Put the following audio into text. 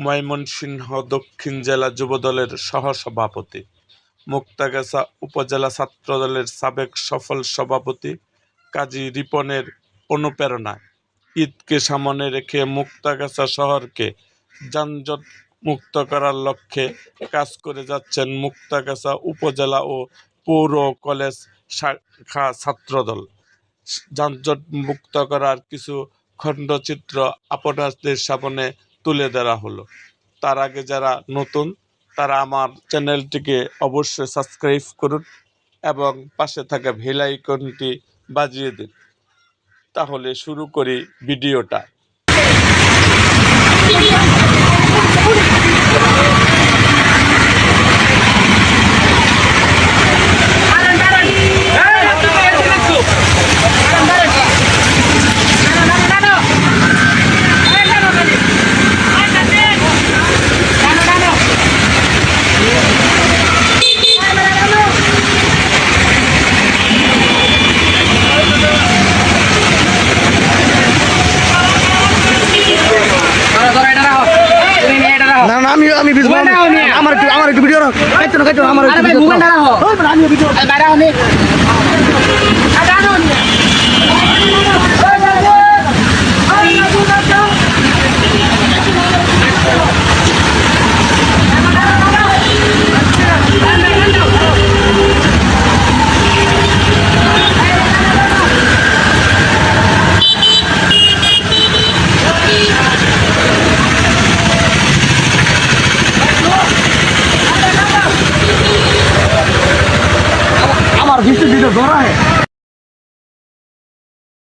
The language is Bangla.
ময়মনসিংহ দক্ষিণ জেলা যুবদলের সহসভাপতি, মুক্তাগাছা উপজেলা ছাত্রদলের সাবেক সফল সভাপতি কাজী রিপনের অনুপ্রেরণায় ঈদকে সামনে রেখে মুক্তাগাছা শহরকে যানজট মুক্ত করার লক্ষ্যে কাজ করে যাচ্ছেন মুক্তাগাছা উপজেলা ও পৌর কলেজ শাখা ছাত্রদল। যানজট মুক্ত করার কিছু খণ্ডচিত্র আপনাদের সামনে তুলে ধরা হলো। তার আগে যারা নতুন, তারা আমার চ্যানেলটিকে অবশ্যই সাবস্ক্রাইব করুন এবং পাশে থাকা ভেলাইকনটি বাজিয়ে দিন। তাহলে শুরু করি ভিডিওটা। না না আমি আমি ভিডিও। আমার একটু আমার একটু ভিডিও রাখ কাইতো না কাইতো না, আমার আরে ভাই, মোবাইলটা রাখো। আমি ভিডিও বাইরে আমার किसी चीज से धोरा है